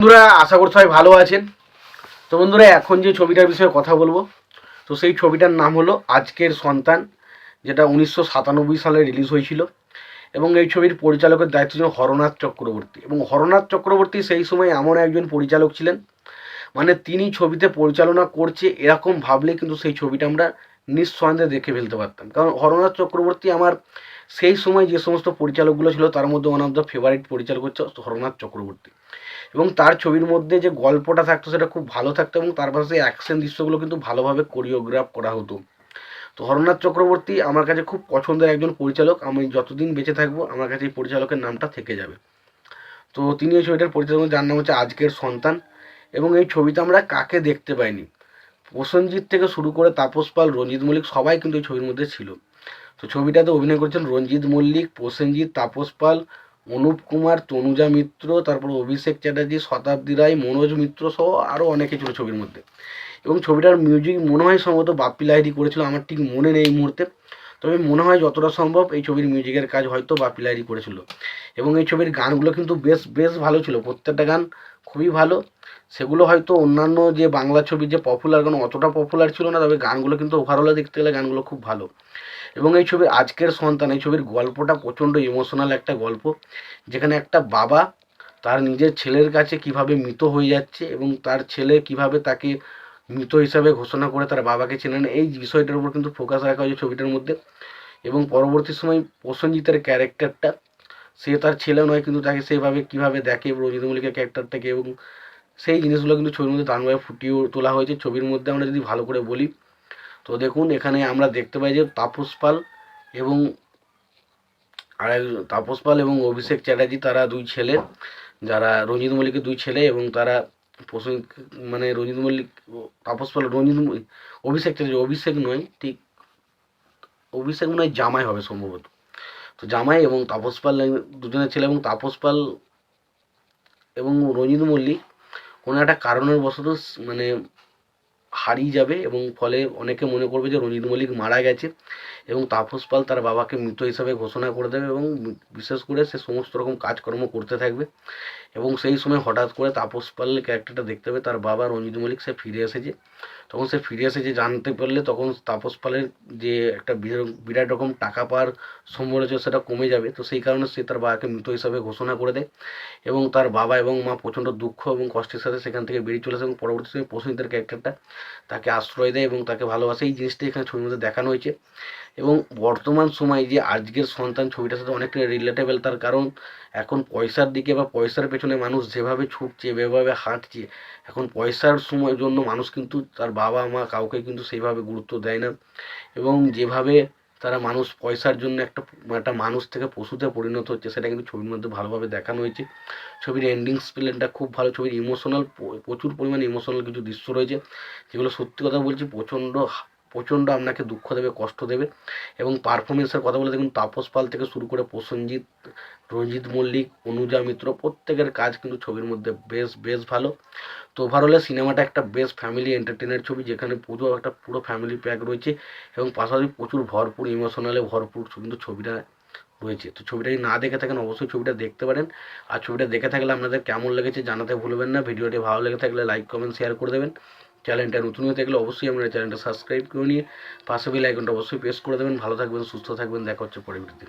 বন্ধুরা, আশা করছি সবাই ভালো আছেন। তো বন্ধুরা, এখন যে ছবিটার বিষয়ে কথা বলব, তো সেই ছবিটার নাম হলো আজকের সন্তান, যেটা উনিশশো সাতানব্বই সালে রিলিজ হয়েছিল। এবং এই ছবির পরিচালকের দায়িত্ব ছিল হরনাথ চক্রবর্তী। এবং হরনাথ চক্রবর্তী সেই সময় এমন একজন পরিচালক ছিলেন মানে তিনি ছবিতে পরিচালনা করছে এরকম ভাবলে কিন্তু সেই ছবিটা আমরা নিঃসন্দেহে দেখে ফেলতে পারতাম। কারণ হরনাথ চক্রবর্তী আমার সেই সময় যে সমস্ত পরিচালকগুলো ছিল, তার মধ্যে ওয়ান অফ দ্য ফেভারিট পরিচালক হচ্ছে হরনাথ চক্রবর্তী। এবং তার ছবির মধ্যে যে গল্পটা থাকতো, সেটা খুব ভালো থাকতো এবং তার পাশে অ্যাকশন দৃশ্যগুলো কিন্তু ভালোভাবে কোরিওগ্রাফ করা হতো। তো হরনাথ চক্রবর্তী আমার কাছে খুব পছন্দের একজন পরিচালক। আমি যতদিন বেঁচে থাকব, আমার কাছে এই পরিচালকের নামটা থেকে যাবে। তো তিনি এই ছবিটার পরিচালক, যার নাম হচ্ছে আজকের সন্তান। এবং এই ছবিতে আমরা কাকে দেখতে পাইনি? প্রসেনজিৎ থেকে শুরু করে তাপস পাল, রঞ্জিত মল্লিক সবাই কিন্তু এই ছবির মধ্যে ছিল। তো ছবিটাতে অভিনয় করেছেন রঞ্জিত মল্লিক, প্রসেনজিৎ, তাপস পাল, অনুপ কুমার, তনুজা মিত্র, তারপর অভিষেক চ্যাটার্জি, শতাব্দী রায়, মনোজ মিত্র সহ আরও অনেকে ছিল ছবির মধ্যে। এবং ছবিটার মিউজিক মনে হয় সম্ভবত বাপ্পি লাহিড়ি করেছিল, আমার ঠিক মনে নেই এই মুহূর্তে। তবে মনে হয় যতটা সম্ভব এই ছবির মিউজিকের কাজ হয়তো বাপ্পি লাহিড়ি করেছিল। এবং এই ছবির গানগুলো কিন্তু বেশ বেশ ভালো ছিল। প্রত্যেকটা গান খুবই ভালো। সেগুলো হয়তো অন্যান্য যে বাংলা ছবির যে পপুলার গান অতটা পপুলার ছিল না, তবে গানগুলো কিন্তু ওভারঅলে দেখতে গেলে গানগুলো খুব ভালো। এবং এই ছবির আজকের সন্তান, এই ছবির গল্পটা প্রচণ্ড ইমোশনাল একটা গল্প। যেখানে একটা বাবা তার নিজের ছেলের কাছে কীভাবে মৃত হয়ে যাচ্ছে এবং তার ছেলে কীভাবে তাকে মৃত হিসাবে ঘোষণা করে তার বাবাকে চেনেন, এই বিষয়টার উপর কিন্তু ফোকাস রাখা হয়েছে ছবিটার মধ্যে। এবং পরবর্তী সময় প্রসেনজিতের ক্যারেক্টারটা সে তার ছেলে নয়, কিন্তু তাকে সেইভাবে কীভাবে দেখে রঞ্জিত মল্লিকের ক্যারেক্টারটাকে এবং সেই জিনিসগুলো কিন্তু ছবির মধ্যে দারুণভাবে ফুটিয়ে তোলা হয়েছে। ছবির মধ্যে আমরা যদি ভালো করে বলি, তো দেখুন, এখানে আমরা দেখতে পাই যে তাপস পাল এবং আর তাপস পাল এবং অভিষেক চ্যাটার্জি, তারা দুই ছেলে, যারা রঞ্জিত মল্লিকের দুই ছেলে এবং তারা প্রসেন- মানে রঞ্জিত মল্লিক, তাপস পাল, রঞ্জিত অভিষেক চ্যাটার্জি, অভিষেক নয়, ঠিক, অভিষেক মনে হয় জামাই হবে সম্ভবত। তো জামাই এবং তাপস পাল দুজনের ছেলে এবং তাপস পাল এবং রঞ্জিত মল্লিক কোনো একটা কারণের বশত মানে হারিয়ে যাবে এবং ফলে অনেকে মনে করবে যে রঞ্জিত মল্লিক মারা গেছে এবং তাপস পাল তার বাবাকে মৃত হিসাবে ঘোষণা করে দেবে এবং বিশেষ করে সে সমস্ত রকম কাজকর্ম করতে থাকবে এবং সেই সময় হঠাৎ করে তাপস পালের ক্যারেক্টারটা দেখতে হবে, তার বাবা রঞ্জিত মল্লিক সে ফিরে এসেছে। তখন সে ফিরে এসেছে জানতে পারলে তখন তাপস পালের যে একটা বিরাট- রকম টাকা পাওয়ার সম্ভাবনা ছিল সেটা কমে যাবে। তো সেই কারণে সে তার বাবাকে মৃত হিসাবে ঘোষণা করে দেয় এবং তার বাবা এবং মা প্রচণ্ড দুঃখ এবং কষ্টের সাথে সেখান থেকে বেরিয়ে চলে আসে এবং পরবর্তী সময় প্রসেনজিতের ক্যারেক্টারটা তাকে আশ্রয় দেয় এবং তাকে ভালোবাসে। এই জিনিসটা এখানে ছবির মধ্যে দেখানো হয়েছে। এবং বর্তমান সময়ে যে আজকের সন্তান ছবিটার সাথে অনেকটা রিলেটেবল তার কারণ, এখন পয়সার দিকে বা পয়সার পেছনে মানুষ যেভাবে ছুটছে, যেভাবে হাঁটছে, এখন পয়সার সময়ের জন্য মানুষ কিন্তু তার বাবা মা কাউকে কিন্তু সেইভাবে গুরুত্ব দেয় না। এবং যেভাবে তারা মানুষ পয়সার জন্য একটা একটা মানুষ থেকে পশুতে পরিণত হচ্ছে, সেটা কিন্তু ছবির মধ্যে ভালোভাবে দেখানো হয়েছে। ছবির এন্ডিংস প্লেনটা খুব ভালো, ছবির ইমোশনাল প্রচুর পরিমাণে ইমোশনাল কিছু দৃশ্য রয়েছে, যেগুলো সত্যি কথা বলছি প্রচণ্ড প্রচণ্ড আপনাকে দুঃখ দেবে, কষ্ট দেবে এবং পারফরমেন্সের কথা বলে দেখুন, তাপস পাল থেকে শুরু করে প্রসেনজিৎ, রঞ্জিত মল্লিক, অনুজা মিত্র, প্রত্যেকের কাজ কিন্তু ছবির মধ্যে বেশ বেশ ভালো। তো ওভারঅলে সিনেমাটা একটা বেশ ফ্যামিলি এন্টারটেনের ছবি, যেখানে পুরো একটা পুরো ফ্যামিলি প্যাক রয়েছে এবং পাশাপাশি প্রচুর ভরপুর ইমোশনালে ভরপুর কিন্তু ছবিটা রয়েছে। তো ছবিটা যদি না দেখে থাকেন, অবশ্যই ছবিটা দেখতে পারেন। আর ছবিটা দেখে থাকলে আপনাদের কেমন লেগেছে জানাতে ভুলবেন না। ভিডিওটি ভালো লেগে থাকলে লাইক কমেন্ট শেয়ার করে দেবেন। চ্যানেলটা নতুন হয়ে থাকলে অবশ্যই আপনারা চ্যানেলটা সাবস্ক্রাইব করে নিয়ে পাশে বেল আইকনটা অবশ্যই প্রেস করে দেবেন। ভালো থাকবেন, সুস্থ থাকবেন। দেখা হচ্ছে ভিডিওতে।